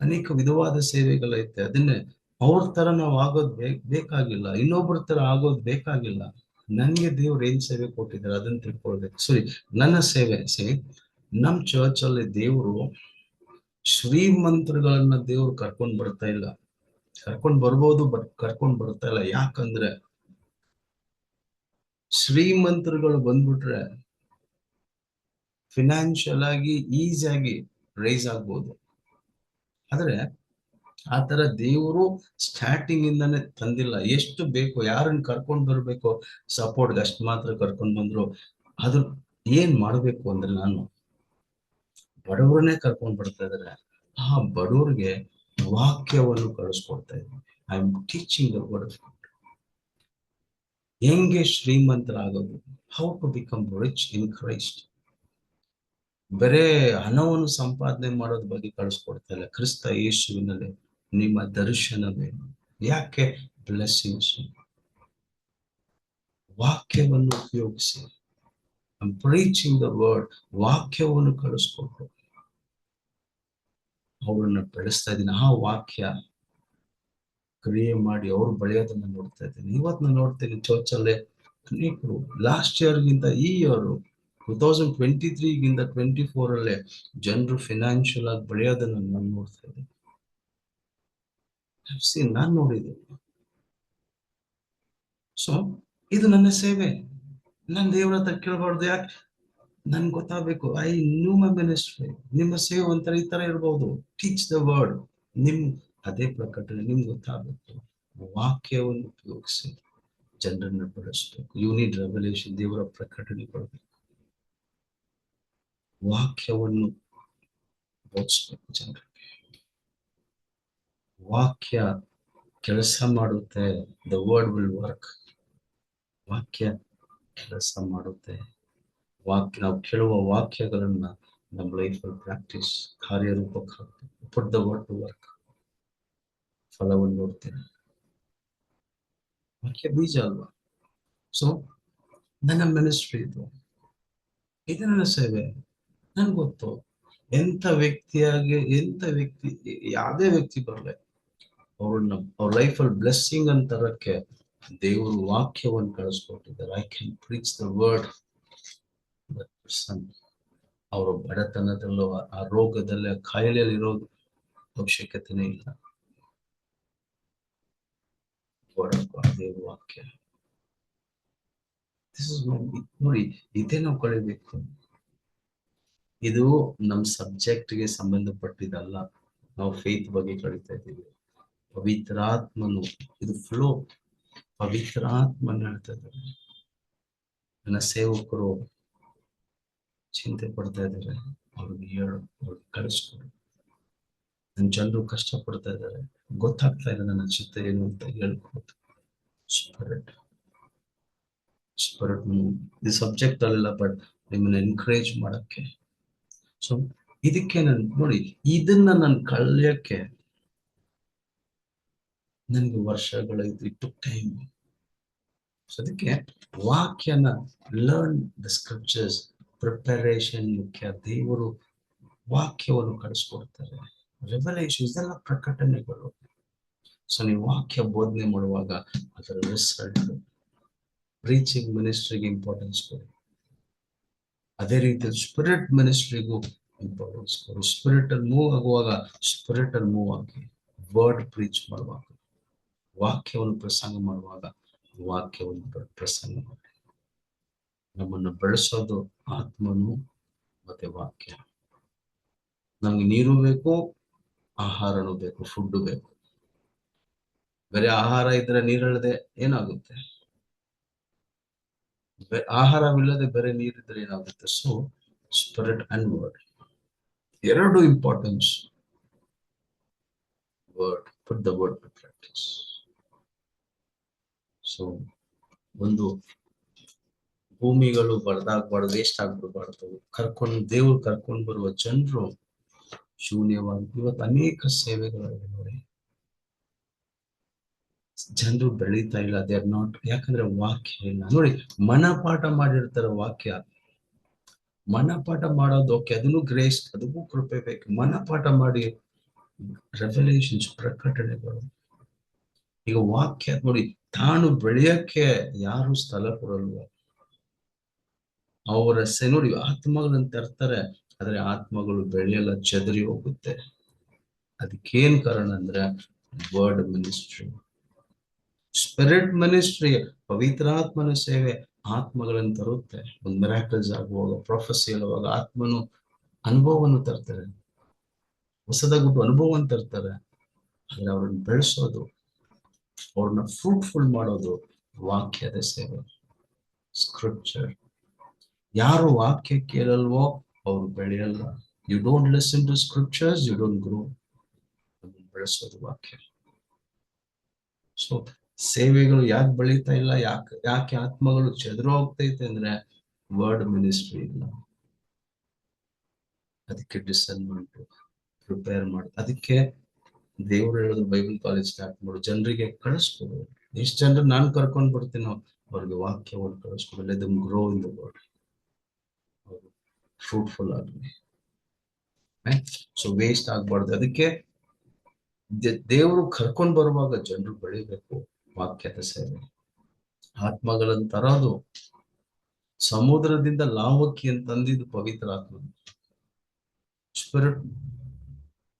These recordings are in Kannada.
ಅನೇಕ ವಿಧವಾದ ಸೇವೆಗಳೈತೆ. ಅದನ್ನೇ ಅವ್ರ ತರ ನಾವು ಆಗೋದ್ ಬೇಕಾಗಿಲ್ಲ. ಇನ್ನೊಬ್ಬರ ತರ ಆಗೋದ್ ಬೇಕಾಗಿಲ್ಲ. ನನ್ಗೆ ದೇವ್ರು ಏನ್ ಸೇವೆ ಕೊಟ್ಟಿದ್ದಾರೆ ಅದನ್ನ ತಿಳ್ಕೊಳ್ಬೇಕು. ಸರಿ, ನನ್ನ ಸೇವೆ ಸರಿ ನಮ್ ಚರ್ಚ್ ಅಲ್ಲಿ ದೇವ್ರು ಶ್ರೀಮಂತರುಗಳನ್ನ ದೇವ್ರು ಕರ್ಕೊಂಡ್ ಬರ್ತಾ ಇಲ್ಲ. ಕರ್ಕೊಂಡ್ ಬರ್ಬೋದು, ಬಟ್ ಕರ್ಕೊಂಡ್ ಬರ್ತಾ ಇಲ್ಲ. ಯಾಕಂದ್ರೆ ಶ್ರೀಮಂತರುಗಳು ಬಂದ್ಬಿಟ್ರೆ ಫಿನಾನ್ಷಿಯಲ್ ಆಗಿ ಈಸಿಯಾಗಿ ರೈಸ್ ಆಗ್ಬೋದು. ಆದ್ರೆ ಆ ತರ ದೇವರು ಸ್ಟಾರ್ಟಿಂಗ್ ಇಂದಾನೆ ತಂದಿಲ್ಲ. ಎಷ್ಟು ಬೇಕು, ಯಾರನ್ನ ಕರ್ಕೊಂಡ್ ಬರ್ಬೇಕು ಸಪೋರ್ಟ್ ಅಷ್ಟು ಮಾತ್ರ ಕರ್ಕೊಂಡ್ ಬಂದ್ರು. ಅದ್ರ ಏನ್ ಮಾಡ್ಬೇಕು ಅಂದ್ರೆ ನಾನು ಬಡವ್ರನ್ನೇ ಕರ್ಕೊಂಡ್ ಬರ್ತಾ ಇದ್ರೆ. ಆ ಬಡವ್ರಿಗೆ ವಾಕ್ಯವನ್ನು ಕಳಿಸ್ಕೊಡ್ತಾ ಇದ್ದೀನಿ. ಐ ಆಮ್ ಟೀಚಿಂಗ್ ಹೆಂಗೆ ಶ್ರೀಮಂತರಾಗೋದು? How to become rich in Christ ಬರೇ ಹಣವನ್ನು ಸಂಪಾದನೆ ಮಾಡೋದ್ ಬಗ್ಗೆ ಕಳಿಸ್ಕೊಡ್ತಾ ಇಲ್ಲ. ಕ್ರಿಸ್ತ ಯೇಸುವಿನಲ್ಲಿ ನಿಮ್ಮ ದರ್ಶನವೇ ಯಾಕೆ? ಬ್ಲೆಸ್ಸಿಂಗ್ಸ್ ವಾಕ್ಯವನ್ನು ಉಪಯೋಗಿಸಿ. ಪ್ರೀಚಿಂಗ್ ದ ವರ್ಡ್ ವಾಕ್ಯವನ್ನು ಕಳಿಸ್ಕೊಟ್ಟು. ಅವರನ್ನ ಬೆಳೆಸ್ತಾ ಇದ್ದೀನಿ. ಆ ವಾಕ್ಯ ಕ್ರಿಯೆ ಮಾಡಿ ಅವ್ರು ಬೆಳೆಯೋದನ್ನ ನೋಡ್ತಾ ಇದ್ದೀನಿ. ಇವತ್ತು ನಾನು ನೋಡ್ತೀನಿ ಚೋಚಲ್ಲೇ ಅಲ್ಲೇ ಅನೇಕರು ಲಾಸ್ಟ್ ಇಯರ್ ಗಿಂತ ಈ ಇಯರ್ ತೌಸಂಡ್ ಟ್ವೆಂಟಿ ತ್ರೀಗಿಂತ ಟ್ವೆಂಟಿ ಫೋರ್ ಅಲ್ಲೇ ಜನರು ಫಿನಾನ್ಷಿಯಲ್ ಆಗಿ ಬೆಳೆಯೋದನ್ನ ನಾನು ನೋಡ್ತಾ ಇದ್ದೀನಿ. ನಾನು ನೋಡಿದ್ದೀನಿ ಸೊ ಇದು ನನ್ನ ಸೇವೆ. ನನ್ನ ದೇವ್ರ ಹತ್ರ ಕೇಳಬಾರ್ದು ಯಾಕೆ? ನನ್ಗೆ ಗೊತ್ತಾಗಬೇಕು. ಐ ನ್ಯೂ ಮೈ ಮಿನಿಸ್ಟ್ರಿ ನಿಮ್ಮ ಸೇವೆ ಒಂಥರ ಈ ತರ ಇರ್ಬೋದು. ಟೀಚ್ ದ ವರ್ಡ್ ನಿಮ್, ಅದೇ ಪ್ರಕಟಣೆ ನಿಮ್ಗೆ ಗೊತ್ತಾಗಬೇಕು ವಾಕ್ಯವನ್ನು ಉಪಯೋಗಿಸಿ. ಜನರನ್ನ ಬಳಸಬೇಕು. ಯೂನಿಟ್ ರೆವಲ್ಯೂಷನ್ ದೇವರ ಪ್ರಕಟಣೆ ಕೊಡಬೇಕು. ವಾಕ್ಯವನ್ನು ಬೋಧಿಸ್ಬೇಕು ಜನರಿಗೆ. ವಾಕ್ಯ ಕೆಲಸ ಮಾಡುತ್ತೆ ದ ವರ್ಡ್ ವಿಲ್ ವರ್ಕ್ ವಾಕ್ಯ ಕೆಲಸ ಮಾಡುತ್ತೆ. ವಾಕ್ಯ ನಾವು ಕೇಳುವ ವಾಕ್ಯಗಳನ್ನ ನಮ್ಮ ಲೈಫಲ್ಲಿ ಪ್ರಾಕ್ಟೀಸ್ ಕಾರ್ಯರೂಪಕ್ಕೆ ದ ವರ್ಡ್ ಟು ವರ್ಕ್ ಫಲವನ್ನು ನೋಡ್ತೇನೆ. ವಾಕ್ಯ ಬೀಜ ಅಲ್ವಾ? ಸೊ ನನ್ನ ಮಿನಿಸ್ಟ್ರಿ ಇದು. ಇದು ನನ್ನ ಸೇವೆ. ನನ್ಗೆ ಗೊತ್ತು. ಎಂತ ವ್ಯಕ್ತಿಯಾಗಿ, ಎಂತ ವ್ಯಕ್ತಿ, ಯಾವುದೇ ವ್ಯಕ್ತಿ ಬರಲಿ, ಅವ್ರನ್ನ, ಅವ್ರ ಲೈಫಲ್ಲಿ ಬ್ಲೆಸ್ಸಿಂಗ್ ಅಂತರಕ್ಕೆ ದೇವರು ವಾಕ್ಯವನ್ನು ಕಳಿಸ್ಕೊಟ್ಟಿದ್ದಾರೆ. I can preach the word ಅವರ ಬಡತನದಲ್ಲೋ, ಆ ರೋಗದಲ್ಲಿ, ಆ ಕಾಯಿಲೆಯಲ್ಲಿ ಇರೋದು ಅವಶ್ಯಕತೆನೇ ಇಲ್ಲ. ದೇವ್ರ ವಾಕ್ಯ. ನೋಡಿ, ಇದೇ ನಾವು ಕಳಿಬೇಕು ಇದು ನಮ್ ಸಬ್ಜೆಕ್ಟ್ಗೆ ಸಂಬಂಧಪಟ್ಟಿದ್ದಲ್ಲ ನಾವು ಫೇತ್ ಬಗ್ಗೆ ಕಳೀತಾ ಇದ್ದೀವಿ. ಪವಿತ್ರಾತ್ಮನು, ಇದು ಫ್ಲೋ ಪವಿತ್ರಾತ್ಮನ ಹೇಳ್ತಾ ಇದ್ದಾರೆ. ನನ್ನ ಸೇವಕರು ಚಿಂತೆ ಪಡ್ತಾ ಇದ್ದಾರೆ. ಅವ್ರಿಗೆ ಹೇಳು, ಅವ್ರಿಗೆ ಕಳಿಸ್ಕೊಡು ನನ್ನ ಜನರು ಕಷ್ಟ ಪಡ್ತಾ ಇದ್ದಾರೆ. ಗೊತ್ತಾಗ್ತಾ ಇಲ್ಲ ನನ್ನ ಚಿತ್ತ ಏನು ಅಂತ ಹೇಳ್ಕೊಡ್ತು ಸ್ಪಿರಿಟ್ ಸ್ಪಿರಿಟ್ ಇದು ಸಬ್ಜೆಕ್ಟ್ ಅಲ್ಲ ಬಟ್ ನಿಮ್ಮನ್ನ ಎನ್ಕರೇಜ್ ಮಾಡಕ್ಕೆ ಸೊ ಇದಕ್ಕೆ ನಾನು ನೋಡಿ, ಇದನ್ನ ನಾನು ಕಳ್ಯಕ್ಕೆ ನನಗೆ ವರ್ಷಗಳ ಇಟ್ಟು ಟೈಮ್ ಸೊ ಅದಕ್ಕೆ ವಾಕ್ಯನ ಲರ್ನ್ ದ ಸ್ಕ್ರಿಪ್ಚರ್ಸ್ ಪ್ರಿಪರೇಷನ್ ಮುಖ್ಯ. ದೇವರು ವಾಕ್ಯವನ್ನು ಕಳಿಸ್ಕೊಡ್ತಾರೆ. ರೆವಲೇಷನ್ ಇದೆಲ್ಲ ಪ್ರಕಟಣೆಗಳು. ಸೊ ನೀವು ವಾಕ್ಯ ಬೋಧನೆ ಮಾಡುವಾಗ ಅದರ ರಿಸಲ್ಟ್ ರೀಚಿಂಗ್ ಮಿನಿಸ್ಟ್ರಿಗೆ ಇಂಪಾರ್ಟೆನ್ಸ್ ಕೊಡಿ. ಅದೇ ರೀತಿ ಸ್ಪಿರಿಟ್ ಮಿನಿಸ್ಟ್ರಿಗೂ ಇಂಪಾರ್ಟೆನ್ಸ್ ಕೊಡು ಸ್ಪಿರಿಟ್ ಅಲ್ಲಿ ಮೂವ್ ಆಗುವಾಗ ಸ್ಪಿರಿಟ್ ಅಲ್ಲಿ ಮೂವ್ ಆಗಿ ವರ್ಡ್ ಪ್ರೀಚ್ ಮಾಡುವಾಗ, ವಾಕ್ಯವನ್ನು ಪ್ರಸಂಗ ಮಾಡುವಾಗ ವಾಕ್ಯವನ್ನು ಪ್ರ- ಪ್ರಸಂಗ ಮಾಡಿ. ನಮ್ಮನ್ನು ಬೆಳೆಸೋದು ಆತ್ಮನು ಮತ್ತೆ ವಾಕ್ಯ. ನಮ್ಗೆ ನೀರು ಬೇಕು, ಆಹಾರನೂ ಬೇಕು ಫುಡ್ ಬೇಕು. ಬರೀ ಆಹಾರ ಇದ್ರೆ ನೀರಳದೆ ಏನಾಗುತ್ತೆ? ಆಹಾರವಿಲ್ಲದೆ ಬೇರೆ ನೀರಿದ್ರೆ ಏನಾಗುತ್ತೆ? ಸೊ ಸ್ಪಿರಿಟ್ ಅಂಡ್ ವರ್ಡ್ ಎರಡು importance word put the word to practice so ಒಂದು ಭೂಮಿಗಳು ಬಡ್ದಾಗ್ಬಾರ್ದು ವೇಸ್ಟ್ ಆಗ್ಬಿಡ್ಬಾರ್ದು. ಕರ್ಕೊಂಡು, ದೇವ್ರು ಕರ್ಕೊಂಡು ಬರುವ ಜನರು ಶೂನ್ಯವಾಗಿ ಇವತ್ತು ಅನೇಕ ಸೇವೆಗಳಾಗಿ ನೋಡಿ. ಜನರು ಬೆಳೀತಾ ಇಲ್ಲ ದೇ ಆರ್ ನಾಟ್ ಯಾಕಂದ್ರೆ ವಾಕ್ಯ ಇಲ್ಲ. ನೋಡಿ, ಮನಪಾಠ ಮಾಡಿರ್ತಾರೆ ವಾಕ್ಯ. ಮನಪಾಠ ಮಾಡೋದು ಓಕೆ ಅದನ್ನು ಗ್ರೇಸ್ ಅದಕ್ಕೂ ಕೃಪೆ ಬೇಕು. ಮನಪಾಠ ಮಾಡಿ ರೆವಲ್ಯೂಷನ್ಸ್ ಪ್ರಕಟಣೆಗಳು. ಈಗ ವಾಕ್ಯ, ನೋಡಿ, ತಾನು ಬೆಳೆಯಕ್ಕೆ ಯಾರು ಸ್ಥಳ ಕೊಡಲ್ವ, ಅವರ ಸೆ, ನೋಡಿ, ಆತ್ಮಗಳನ್ನ ತರ್ತಾರೆ, ಆದ್ರೆ ಆತ್ಮಗಳು ಬೆಳೆಯಲ್ಲ, ಚದರಿ ಹೋಗುತ್ತೆ. ಅದಕ್ಕೇನ್ ಕಾರಣ ಅಂದ್ರೆ ವರ್ಡ್ ಮಿನಿಸ್ಟ್ರಿ ಸ್ಪಿರಿಟ್ ಮಿನಿಸ್ಟ್ರಿ ಪವಿತ್ರಾತ್ಮನ ಸೇವೆ ಆತ್ಮಗಳನ್ನು ತರುತ್ತೆ. ಒಂದು ಮೆರಾಕಲ್ಸ್ ಆಗುವಾಗ ಪ್ರೊಫೆಸಿ ಹೇಳುವಾಗ ಆತ್ಮನು ಅನುಭವವನ್ನು ತರ್ತಾರೆ. ಹೊಸದಾಗಿ ಅನುಭವವನ್ನು ತರ್ತಾರೆ. ಆದ್ರೆ ಅವ್ರನ್ನ ಬೆಳೆಸೋದು, ಅವ್ರನ್ನ ಫ್ರೂಟ್ಫುಲ್ ಮಾಡೋದು ವಾಕ್ಯದ ಸೇವೆ. ಸ್ಕ್ರಿಪ್ಚರ್ ಯಾರು ವಾಕ್ಯ ಕೇಳಲ್ವೋ ಅವ್ರು ಬೆಳೆಯಲ್ಲ. You don't listen to scriptures you don't grow ಬೆಳೆಸೋದು ವಾಕ್ಯ. ಸೊ ಸೇವೆಗಳು ಯಾಕೆ ಬೆಳೀತಾ ಇಲ್ಲ, ಯಾಕೆ ಯಾಕೆ ಆತ್ಮಗಳು ಚದುರು ಹೋಗ್ತೈತೆ ಅಂದ್ರೆ ವರ್ಡ್ ಮಿನಿಸ್ಟ್ರಿ ಇಲ್ಲ. ಅದಕ್ಕೆ ಡಿಸನ್ಮೆಂಟ್ ಪ್ರಿಪೇರ್ ಮಾಡಿ, ಅದಕ್ಕೆ ದೇವ್ರು ಹೇಳೋದು ಬೈಬಲ್ ಕಾಲೇಜ್ ಸ್ಟಾರ್ಟ್ ಮಾಡು, ಜನರಿಗೆ ಕಳಿಸ್ಕೊಡು. ಎಷ್ಟು ಜನರು ನಾನು ಕರ್ಕೊಂಡ್ ಬರ್ತೀನೋ ಅವ್ರಿಗೆ ವಾಕ್ಯ ಓಡ್ them grow in the word fruitful ಆಗಲಿ. ಸೊ ವೇಸ್ಟ್ ಆಗ್ಬಾರ್ದು. ಅದಕ್ಕೆ ದೇವರು ಕರ್ಕೊಂಡ್ ಬರುವಾಗ ಜನರು ಬೆಳಿಬೇಕು. ವಾಕ್ಯದ ಸೇವೆ ಆತ್ಮಗಳನ್ನು ತರೋದು ಸಮುದ್ರದಿಂದ ಲಾವಕ್ಕಿ ಅಂತ ತಂದಿದ್ದು ಪವಿತ್ರ ಆತ್ಮ. ಸ್ಪಿರಿಟ್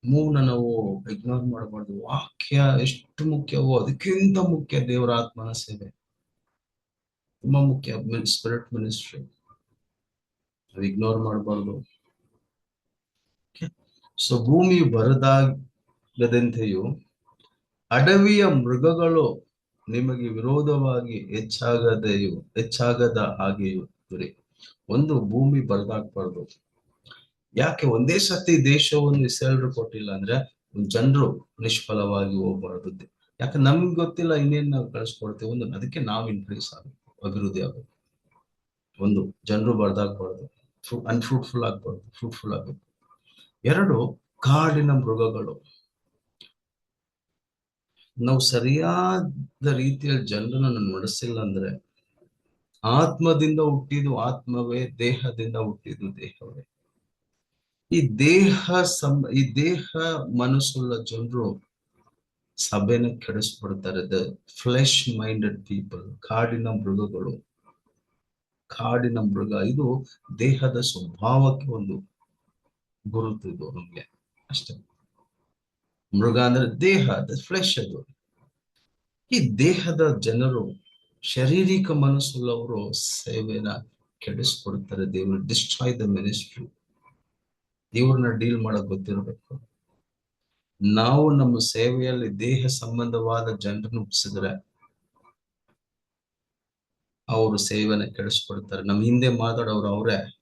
ಮೂವ್ನ ನಾವು ಇಗ್ನೋರ್ ಮಾಡಬಾರ್ದು. ವಾಕ್ಯ ಎಷ್ಟು ಮುಖ್ಯವೋ ಅದಕ್ಕಿಂತ ಮುಖ್ಯ ದೇವರ ಆತ್ಮನ ಸೇವೆ. ತುಂಬಾ ಮುಖ್ಯ ಸ್ಪಿರಿಟ್ ಮಿನಿಸ್ಟ್ರಿ ಇಗ್ನೋರ್ ಮಾಡಬಾರ್ದು. ಸೊ ಭೂಮಿ ಬರದಾಗದಂತೆಯೂ ಅಡವಿಯ ಮೃಗಗಳು ನಿಮಗೆ ವಿರೋಧವಾಗಿ ಹೆಚ್ಚಾಗದೆಯೂ, ಹೆಚ್ಚಾಗದ ಹಾಗೆಯೂ ಇರಿ ಒಂದು ಭೂಮಿ ಬರ್ದಾಗ್ಬಾರ್ದು ಯಾಕೆ ಒಂದೇ ಸತಿ ದೇಶವನ್ನು ಇಸ್ರೇಲ್ರು ಕೊಟ್ಟಿಲ್ಲ ಅಂದ್ರೆ ಜನರು ನಿಷ್ಫಲವಾಗಿ ಹೋಗ್ಬಾರ್ದು. ಯಾಕೆ ನಮ್ಗೆ ಗೊತ್ತಿಲ್ಲ ಇನ್ನೇನ್ ನಾವು ಕಳಿಸ್ಕೊಡ್ತೇವೆ ಒಂದು, ಅದಕ್ಕೆ ನಾವು ಇನ್ಕ್ರೀಸ್ ಆಗಬೇಕು, ಅಭಿವೃದ್ಧಿ ಆಗಬೇಕು. ಒಂದು, ಜನರು ಬರ್ದಾಗ್ಬಾರ್ದು ಅನ್ಫ್ರೂಟ್ಫುಲ್ ಆಗ್ಬಾರ್ದು ಫ್ರೂಟ್ಫುಲ್ ಆಗಬೇಕು. ಎರಡು, ಕಾಡಿನ ಮೃಗಗಳು. ನಾವು ಸರಿಯಾದ ರೀತಿಯಲ್ಲಿ ಜನರನ್ನು ನಡೆಸಿಲ್ಲ ಅಂದ್ರೆ ಆತ್ಮದಿಂದ ಹುಟ್ಟಿದ್ದು ಆತ್ಮವೇ, ದೇಹದಿಂದ ಹುಟ್ಟಿದ್ದು ದೇಹವೇ. ಈ ದೇಹ ಸಂ, ಈ ದೇಹ ಮನಸ್ಸುಳ್ಳ ಜನರು ಸಭೆನ ಕೆಡಿಸ್ಬಿಡ್ತಾರೆ. ದ ಫ್ಲೆಶ್ ಮೈಂಡೆಡ್ ಪೀಪಲ್, ಕಾಡಿನ ಮೃಗಗಳು. ಕಾಡಿನ ಮೃಗ, ಇದು ದೇಹದ ಸ್ವಭಾವಕ್ಕೆ ಒಂದು ಗುರುತು ಇದು ನಮ್ಗೆ. ಅಷ್ಟೇ. ಮೃಗ ಅಂದ್ರೆ ದೇಹ ಫ್ಲೆಶ್ ಅದು. ಈ ದೇಹದ ಜನರು ಶಾರೀರಿಕ ಮನಸ್ಸುಳ್ಳವರು ಸೇವೆನ ಕೆಡಿಸ್ಕೊಡ್ತಾರೆ. ದೇವರು ಡಿಸ್ಟ್ರಾಯ್ ದ ಮಿನಿಸ್ಟ್ರಿ ದೇವ್ರನ್ನ ಡೀಲ್ ಮಾಡಕ್ ಗೊತ್ತಿರಬೇಕು. ನಾವು ನಮ್ಮ ಸೇವೆಯಲ್ಲಿ ದೇಹ ಸಂಬಂಧವಾದ ಜನರನ್ನು ಉಪ್ಸಿದ್ರೆ ಅವರು ಸೇವೆನ ಕೆಡಿಸ್ಕೊಡ್ತಾರೆ. ನಮ್ ಹಿಂದೆ ಮಾತಾಡೋರು ಅವರೇ,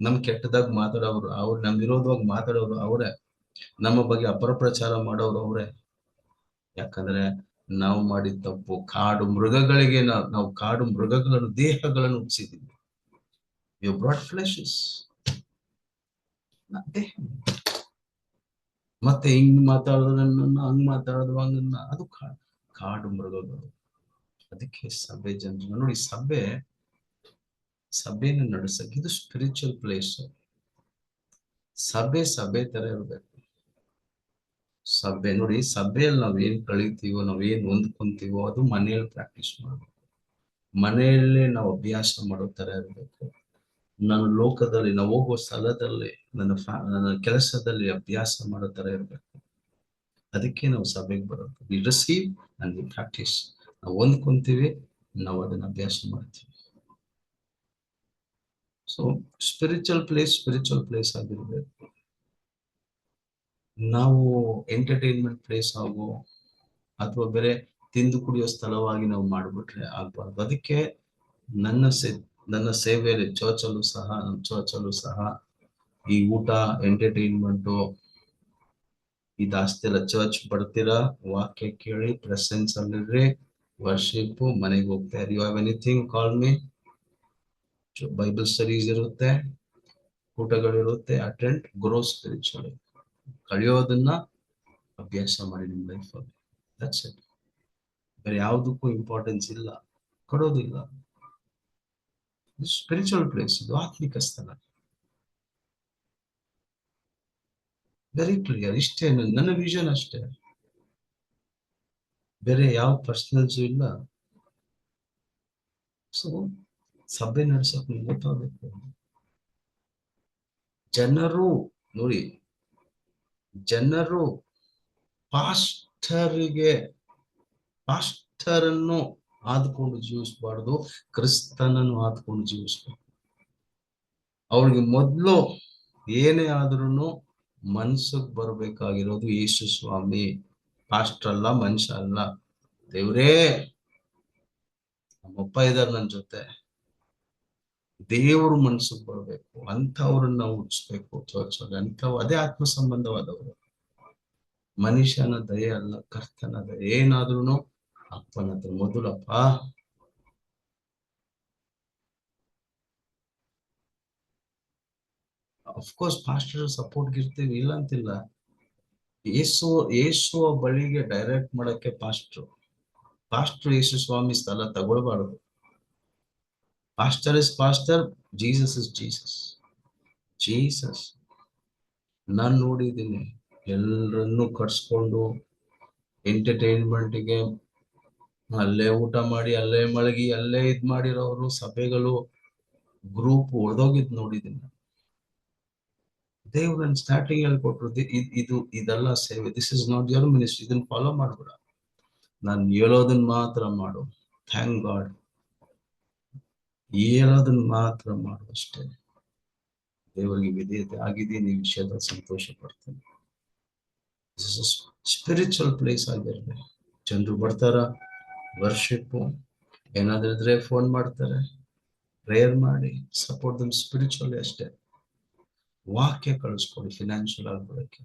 ನಮ್ ಕೆಟ್ಟದಾಗ ಮಾತಾಡೋರು ಅವ್ರು, ನಮ್ ವಿರೋಧವಾಗಿ ಮಾತಾಡೋರು ಅವರೇ. ನಮ್ಮ ಬಗ್ಗೆ ಅಪಪ್ರಚಾರ ಮಾಡೋರು ಅವರೇ. ಯಾಕಂದ್ರೆ ನಾವು ಮಾಡಿದ ತಪ್ಪು, ಕಾಡು ಮೃಗಗಳಿಗೆ ನಾವು ಕಾಡು ಮೃಗಗಳನ್ನು, ದೇಹಗಳನ್ನು ಉಪ್ಸಿದ್ದೀವಿ. ಯು ಬ್ರಾಡ್ ಫ್ಲೆಶಸ್ ಮತ್ತೆ? ಹಿಂಗ್ ಮಾತಾಡೋದನ್ನ ಹಂಗ್ ಮಾತಾಡೋದು ಹಂಗನ್ನ, ಅದು ಕಾಡು ಮೃಗಗಳು. ಅದಕ್ಕೆ ಸಭೆ ಜನರು, ನೋಡಿ ಸಭೆ, ಸಭೆನ ನಡೆಸಕ್ಕೆ ಇದು ಸ್ಪಿರಿಚುವಲ್ ಪ್ಲೇಸ್ ಸಭೆ ಸಭೆ ತರ ಇರ್ಬೇಕು. ಸಭೆ ನೋಡಿ ಸಭೆಯಲ್ಲಿ ನಾವೇನ್ ಕಳೀತೀವೋ ಕಳಿತೀವೋ ನಾವ್ ಏನ್ ಹೊಂದ್ಕೊಂತೀವೋ ಅದು ಮನೆಯಲ್ಲಿ ಪ್ರಾಕ್ಟೀಸ್ ಮಾಡ್ಬೇಕು. ಮನೆಯಲ್ಲೇ ನಾವು ಅಭ್ಯಾಸ ಮಾಡೋ ತರ ಇರ್ಬೇಕು. ನಾನು ಲೋಕದಲ್ಲಿ, ನಾವು ಹೋಗೋ ಸ್ಥಳದಲ್ಲಿ, ನನ್ನ ನನ್ನ ಕೆಲಸದಲ್ಲಿ ಅಭ್ಯಾಸ ಮಾಡೋ ತರ ಇರ್ಬೇಕು. ಅದಕ್ಕೆ ನಾವು ಸಭೆಗೆ ಬರೋದು. We receive and we practise ನಾವು ಹೊಂದ್ಕೊಂತೀವಿ, ನಾವು ಅದನ್ನ ಅಭ್ಯಾಸ ಮಾಡ್ತೀವಿ. So spiritual place spiritual place ಆಗಿರ್ಬೇಕು. ನಾವು ಎಂಟರ್ಟೈನ್ಮೆಂಟ್ ಪ್ಲೇಸ್ ಆಗೋ ಅಥವಾ ಬೇರೆ ತಿಂದು ಕುಡಿಯೋ ಸ್ಥಳವಾಗಿ ನಾವು ಮಾಡಿಬಿಟ್ರೆ ಆಗ್ಬಾರ್ದು. ಅದಕ್ಕೆ ನನ್ನ ಸೇ, ನನ್ನ ಸೇವೆಯಲ್ಲಿ ಚರ್ಚಲ್ಲೂ ಸಹ ನಮ್ಮ ಚರ್ಚಲ್ಲೂ ಸಹ ಈ ಊಟ ಎಂಟರ್ಟೈನ್ಮೆಂಟು ಈ ಎಲ್ಲ ಚರ್ಚ್ ಬರ್ತೀರಾ? ವಾಕ್ಯ ಕೇಳಿ ಪ್ರೆಸೆನ್ಸ್ ಅಲ್ಲಿರ್ರಿ ವರ್ಷಿಪ್ ಮನೆಗೆ ಹೋಗ್ತಾ ಇರಿ. You have anything call me Bible studies ಇರುತ್ತೆ ಊಟಗಳಿರುತ್ತೆ ಅಟೆಂಡ್ ಗ್ರೋ ಸ್ಪಿರಿಚುವಲಿ ಕಳಿಯೋದನ್ನ ಅಭ್ಯಾಸ ಮಾಡಿ ನಿಮ್ ಲೈಫಲ್ಲಿ ದಟ್ಸ್ ಇಟ್ ಬೇರೆ ಯಾವುದಕ್ಕೂ ಇಂಪಾರ್ಟೆನ್ಸ್ ಇಲ್ಲ. ಕೊಡೋದಿಲ್ಲ. ಸ್ಪಿರಿಚುವಲ್ ಪ್ಲೇಸ್ ಇದು, ಆತ್ಮಿಕ ಸ್ಥಳ. ವೆರಿ ಕ್ಲಿಯರ್ ಇಷ್ಟೇ ನನ್ನ ವಿಷನ್ ಅಷ್ಟೇ. ಬೇರೆ ಯಾವ ಪರ್ಸನಲ್ಸ್ ಇಲ್ಲ. ಸೊ ಸಭೆ ನಡೆಸೋಕೆ ಗೊತ್ತಾಗಬೇಕು. ಜನರು, ನೋಡಿ ಜನರು ಪಾಸ್ಟರಿಗೆ, ಪಾಸ್ಟರನ್ನು ಆದ್ಕೊಂಡು ಜೀವಿಸಬಾರ್ದು, ಕ್ರಿಸ್ತನನ್ನು ಆದ್ಕೊಂಡು ಜೀವಿಸಬಾರ್ದು ಅವ್ರಿಗೆ ಮೊದಲು ಏನೇ ಆದ್ರೂ ಮನ್ಸಕ್ ಬರ್ಬೇಕಾಗಿರೋದು ಯೇಸು ಸ್ವಾಮಿ. ಪಾಸ್ಟರ್ ಅಲ್ಲ, ಮನುಷ್ಯ ಅಲ್ಲ. ದೇವ್ರೇ, ನಮ್ಮಪ್ಪ ಇದಾರೆ ನನ್ನ ಜೊತೆ. ದೇವರು ಮನಸ್ಸು ಬರಬೇಕು, ಅಂಥವ್ರನ್ನ ಹುಟ್ಟಿಸ್ಬೇಕು ಚರ್ಚ್ ಅಂಥವ್ ಅದೇ ಆತ್ಮ ಸಂಬಂಧವಾದವರು ಮನುಷ್ಯನ ದಯೆ ಅಲ್ಲ, ಕರ್ತನ ದಯ ಏನಾದ್ರೂ ಅಪ್ಪನ ಹತ್ರ ಮೊದಲಪ್ಪ. ಅಫ್ಕೋರ್ಸ್ ಪಾಸ್ಟರ್ ಸಪೋರ್ಟ್ ಇರ್ತೀವಿ, ಇಲ್ಲ ಅಂತಿಲ್ಲ. ಯೇಸು ಯೇಸುವ ಬಳಿಗೆ ಡೈರೆಕ್ಟ್ ಮಾಡಕ್ಕೆ ಪಾಸ್ಟ್ರು ಪಾಸ್ಟರ್ ಯೇಸು ಸ್ವಾಮಿ ಸ್ಥಳ ತಗೊಳ್ಬಾರ್ದು. Pastor is pastor Jesus is Jesus Jesus ನಾನು ನೋಡಿದ್ದೀನಿ. ಎಲ್ಲರನ್ನು ಕಟ್ಸ್ಕೊಂಡು ಎಂಟರ್ಟೈನ್ಮೆಂಟ್ಗೆ ಅಲ್ಲೇ ಊಟ ಮಾಡಿ, ಅಲ್ಲೇ ಮಳಗಿ ಅಲ್ಲೇ ಇದ್ ಮಾಡಿರೋರು, ಸಭೆಗಳು ಗ್ರೂಪ್ ಒಡೆದೋಗಿದ್ ನೋಡಿದ್ದೀನಿ. ದೇವ್ರು ನನ್ ಸ್ಟಾರ್ಟಿಂಗ್ ಅಲ್ಲಿ ಕೊಟ್ರು. ಇದು ಇದೆಲ್ಲ ಸೇವೆ. This is not your ministry ಇದನ್ನ ಫಾಲೋ ಮಾಡ್ಬೇಡ. ನಾನು ಹೇಳೋದನ್ನ ಮಾತ್ರ ಮಾಡು. ಥ್ಯಾಂಕ್ ಗಾಡ್ ಹೇಳೋದನ್ನ ಮಾತ್ರ ಮಾಡುವಷ್ಟೇ. ದೇವರಿಗೆ ವಿಧೇಯತೆ ಆಗಿದ್ದೀನಿ ಈ ವಿಷಯದ ಸಂತೋಷ ಪಡ್ತೇನೆ. ಸ್ಪಿರಿಚುವಲ್ ಪ್ಲೇಸ್ ಆಗಿರ್ಬೇಕು ಜನರು ಬರ್ತಾರ ವರ್ಷಿಪ್ ಏನಾದ್ರೂ ಇದ್ರೆ ಫೋನ್ ಮಾಡ್ತಾರೆ. ಪ್ರೇಯರ್ ಮಾಡಿ ಸಪೋರ್ಟ್ ದಮ್ ಸ್ಪಿರಿಚುವಲಿ ಅಷ್ಟೇ. ವಾಕ್ಯ ಕಳಿಸ್ಕೊಡಿ ಫಿನಾನ್ಷಿಯಲ್ ಆಗಿ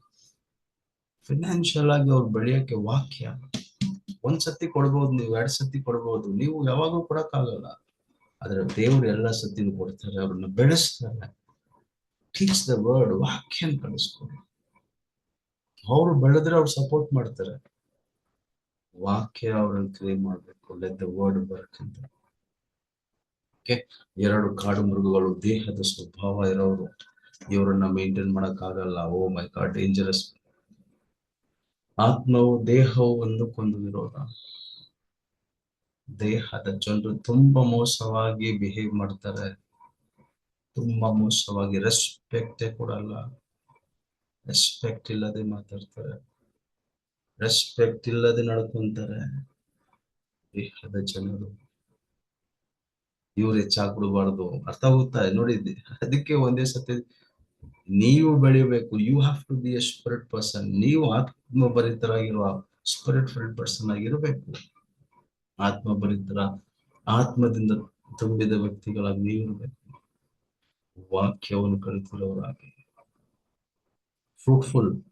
ಫಿನಾನ್ಷಿಯಲ್ ಆಗಿ ಅವ್ರು ಬೆಳೆಯೋಕೆ ವಾಕ್ಯ. ಒಂದ್ ಸತಿ ಕೊಡ್ಬೋದು ನೀವು ಎರಡ್ ಸತಿ ಕೊಡ್ಬೋದು. ನೀವು ಯಾವಾಗೂ ಕೊಡಕ್ಕಾಗಲ್ಲ. ಆದ್ರೆ ದೇವರು ಎಲ್ಲ ಸತಿನೂ ಕೊಡ್ತಾರೆ, ಅವ್ರನ್ನ ಬೆಳೆಸ್ತಾರೆ. ಟೀಚ್ ದ ವರ್ಡ್ ವಾಕ್ಯನ ಕಳಿಸ್ಕೊಡಿ ಅವ್ರು ಬೆಳೆದ್ರೆ ಅವ್ರು ಸಪೋರ್ಟ್ ಮಾಡ್ತಾರೆ. ವಾಕ್ಯ ಅವ್ರನ್ನ ಕ್ರಿಯೇಟ್ ಮಾಡ್ಬೇಕು ಲೆಟ್ ದ ವರ್ಡ್ ವರ್ಕ್ ಅಂತ. ಎರಡು ಕಾಡು ಮೃಗಗಳು, ದೇಹದ ಸ್ವಭಾವ ಇರೋರು. ಇವರನ್ನ ಮೇಂಟೈನ್ ಮಾಡಕ್ ಆಗಲ್ಲ ಓ ಮೈ ಗಾಡ್ ಡೇಂಜರಸ್ ಆತ್ಮವು, ದೇಹವು ಒಂದಕ್ಕೊಂದು ವಿರೋಧ. ದೇಹದ ಜನರು ತುಂಬಾ ಮೋಸವಾಗಿ ಬಿಹೇವ್ ಮಾಡ್ತಾರೆ. ತುಂಬಾ ಮೋಸವಾಗಿ ರೆಸ್ಪೆಕ್ಟ್ ಕೊಡಲ್ಲ. ರೆಸ್ಪೆಕ್ಟ್ ಇಲ್ಲದೆ ಮಾತಾಡ್ತಾರೆ. ರೆಸ್ಪೆಕ್ಟ್ ಇಲ್ಲದೆ ನಡ್ಕೊಂತಾರೆ. ದೇಹದ ಜನರು. ಇವ್ರು ಹೆಚ್ಚಾಗ್ಬಿಡ್ಬಾರ್ದು ಅರ್ಥ ಆಗುತ್ತಾ? ನೋಡಿದ್ದೆ ಅದಕ್ಕೆ ಒಂದೇ ಸತಿ ನೀವು ಬೆಳಿಬೇಕು. You have to be a spirit person ನೀವು ಆತ್ಮಭರಿತರಾಗಿರುವ ಸ್ಪಿರಿಟ್ ಫಿಲ್ಡ್ ಪರ್ಸನ್ ಆಗಿರಬೇಕು. ಆತ್ಮಭರಿತರ ಆತ್ಮದಿಂದ ತುಂಬಿದ ವ್ಯಕ್ತಿಗಳಾಗಿ ನೀವು ವಾಕ್ಯವನ್ನು ಕಲಿತಿರೋರಾಗಿ. ಫ್ರೂಟ್ಫುಲ್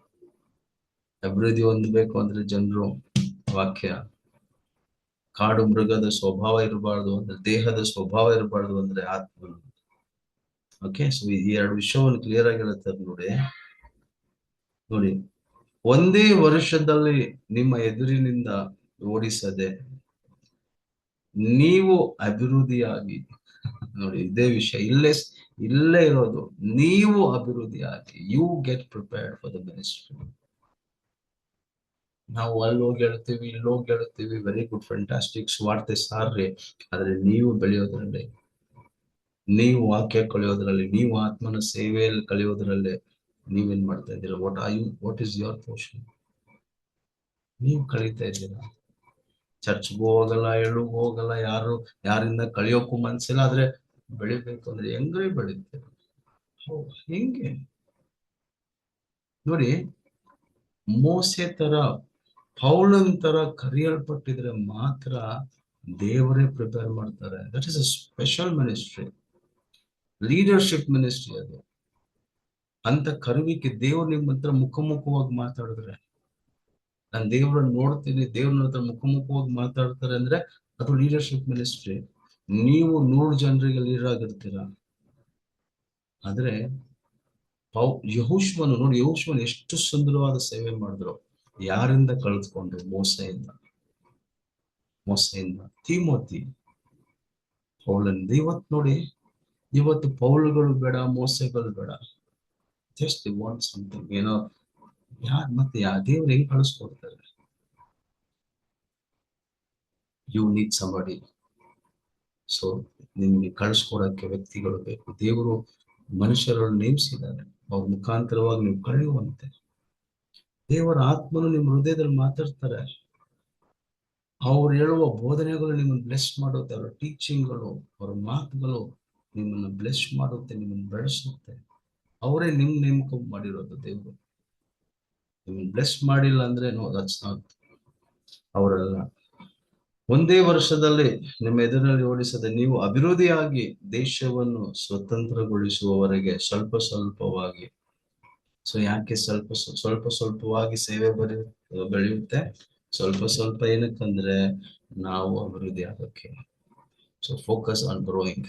ಅಭಿವೃದ್ಧಿ ಹೊಂದಬೇಕು ಅಂದ್ರೆ ಜನರು ವಾಕ್ಯ. ಕಾಡು ಮೃಗದ ಸ್ವಭಾವ ಇರಬಾರ್ದು ಅಂದ್ರೆ ದೇಹದ ಸ್ವಭಾವ ಇರಬಾರ್ದು ಅಂದ್ರೆ ಆತ್ಮ. ಓಕೆ ಸೊ ಈ ಎರಡು ವಿಷಯವನ್ನು ಕ್ಲಿಯರ್ ಆಗಿರುತ್ತೆ ನೋಡಿ. ನೋಡಿ, ಒಂದೇ ವರ್ಷದಲ್ಲಿ ನಿಮ್ಮ ಎದುರಿನಿಂದ ಓಡಿಸದೆ ನೀವು ಅಭಿವೃದ್ಧಿಯಾಗಿ, ನೋಡಿ ಇದೇ ವಿಷಯ, ಇಲ್ಲೇ ಇಲ್ಲೇ ಇರೋದು, ನೀವು ಅಭಿವೃದ್ಧಿಯಾಗಿ you get prepared for the ministry ನಾವು ಅಲ್ಲಿ ಹೋಗಿ ಹೇಳ್ತೀವಿ, ಇಲ್ಲಿ ಹೋಗಿ ಹೇಳ್ತೀವಿ ವೆರಿ ಗುಡ್ ಫ್ಯಾಂಟಾಸ್ಟಿಕ್ ಸಾರ್ ರೀ ಆದ್ರೆ ನೀವು ಬೆಳೆಯೋದ್ರಲ್ಲಿ, ನೀವು ವಾಕ್ಯ ಕಲಿಯೋದ್ರಲ್ಲಿ, ನೀವು ಆತ್ಮನ ಸೇವೆಯಲ್ಲಿ ಕಲಿಯೋದ್ರಲ್ಲಿ ನೀವೇನ್ ಮಾಡ್ತಾ ಇದ್ದೀರಾ? What are you what is your portion ನೀವು ಕಲಿತಾ ಇದ್ದೀರಾ? ಚರ್ಚ್ಗೂ ಹೋಗಲ್ಲ ಎಳ್ಳಿಗೂ ಹೋಗಲ್ಲ, ಯಾರು, ಯಾರಿಂದ ಕಳಿಯೋಕು ಮನ್ಸಿಲ್ಲ, ಆದ್ರೆ ಬೆಳಿಬೇಕು ಅಂದ್ರೆ ಹೆಂಗ್ರಿ ಬೆಳಿತೇವೆ ಹೆಂಗೆ? ನೋಡಿ, ಮೋಸೆ ತರ, ಪೌಲನ್ ತರ ಕರೆಯಲ್ಪಟ್ಟಿದ್ರೆ ಮಾತ್ರ ದೇವರೇ ಪ್ರಿಪೇರ್ ಮಾಡ್ತಾರೆ. That is a special ministry leadership ministry ಅದು. ಅಂತ ಕರುವಿಕೆ ದೇವ್ರು ನಿಮ್ಮ ಹತ್ರ ಮುಖಮುಖವಾಗಿ ಮಾತಾಡಿದ್ರೆ ನಾನು ದೇವ್ರನ್ನ ನೋಡ್ತೀನಿ, ದೇವ್ರನ್ನ ಹತ್ರ ಮುಖಮುಖವಾಗಿ ಮಾತಾಡ್ತಾರೆ ಅಂದ್ರೆ ಅದು ಲೀಡರ್ಶಿಪ್ ಮಿನಿಸ್ಟ್ರಿ ನೀವು ನೂರು ಜನರಿಗೆ ಲೀಡರ್ ಆಗಿರ್ತೀರ? ಆದ್ರೆ ಯಹುಶ್ವನು ನೋಡಿ, ಯಹುಶ್ವನ್ ಎಷ್ಟು ಸುಂದರವಾದ ಸೇವೆ ಮಾಡಿದ್ರು. ಯಾರಿಂದ ಕಳೆದುಕೊಂಡ್ರು? ಮೋಸೆಯಿಂದ. ಮೋಸೆಯಿಂದ. ತಿಮೋತಿ. ಪೌಲನಿಂದ. ಇವತ್ತು ನೋಡಿ, ಇವತ್ತು ಪೌಲ್ಗಳು ಬೇಡ, ಮೋಸೆಗಳು ಬೇಡ. ಜಸ್ಟ್ ವಾಂಟ್ ಸಮಥಿಂಗ್ ಏನೋ ಯಾರ್ ಮತ್ತೆ ಯಾ ದೇವರಿಗೆ ಕಳಿಸ್ಕೊಡ್ತಾರೆ ಯು ನೀಡ್ ಸಂಬಡಿ ಸೊ ನಿಮ್ಗೆ ಕಳಿಸ್ಕೊಡಕ್ಕೆ ವ್ಯಕ್ತಿಗಳು ಬೇಕು. ದೇವರು ಮನುಷ್ಯರನ್ನು ನೇಮಿಸಿದ್ದಾರೆ. ಅವ್ರ ಮುಖಾಂತರವಾಗಿ ನೀವು ಕಳೆಯುವಂತೆ. ದೇವರ ಆತ್ಮನು ನಿಮ್ಮ ಹೃದಯದಲ್ಲಿ ಮಾತಾಡ್ತಾರೆ. ಅವ್ರು ಹೇಳುವ ಬೋಧನೆಗಳು ನಿಮ್ಮನ್ನು ಬ್ಲೆಸ್ ಮಾಡುತ್ತೆ. ಅವರ ಟೀಚಿಂಗ್ಗಳು ಅವರ ಮಾತುಗಳು ನಿಮ್ಮನ್ನು ಬ್ಲೆಸ್ ಮಾಡುತ್ತೆ, ನಿಮ್ಮನ್ನು ಬೆಳೆಸುತ್ತೆ. ಅವರೇ ನಿಮ್ ನೇಮಕ ಮಾಡಿರೋದು ದೇವರು. ನಿಮ್ಮನ್ನು ಬ್ಲೆಸ್ ಮಾಡಿಲ್ಲ ಅಂದ್ರೆ ನೋ ದಟ್ಸ್ ನಾಟ್ ಅವರಲ್ಲ. ಒಂದೇ ವರ್ಷದಲ್ಲಿ ನಿಮ್ಮ ಎದುರಲ್ಲಿ ಓಡಿಸದೆ ನೀವು ಅಭಿವೃದ್ಧಿಯಾಗಿ ದೇಶವನ್ನು ಸ್ವತಂತ್ರಗೊಳಿಸುವವರೆಗೆ ಸ್ವಲ್ಪ ಸ್ವಲ್ಪವಾಗಿ. ಸೊ ಯಾಕೆ ಸ್ವಲ್ಪ ಸ್ವ- ಸ್ವಲ್ಪ ಸ್ವಲ್ಪವಾಗಿ ಸೇವೆ ಬರಿ, ಬೆಳೆಯುತ್ತೆ? ಸ್ವಲ್ಪ ಸ್ವಲ್ಪ ಏನಕ್ಕಂದ್ರೆ ನಾವು ಅಭಿವೃದ್ಧಿ ಆಗೋಕ್ಕೆ ಸೊ ಫೋಕಸ್ ಆನ್ ಗ್ರೋಯಿಂಗ್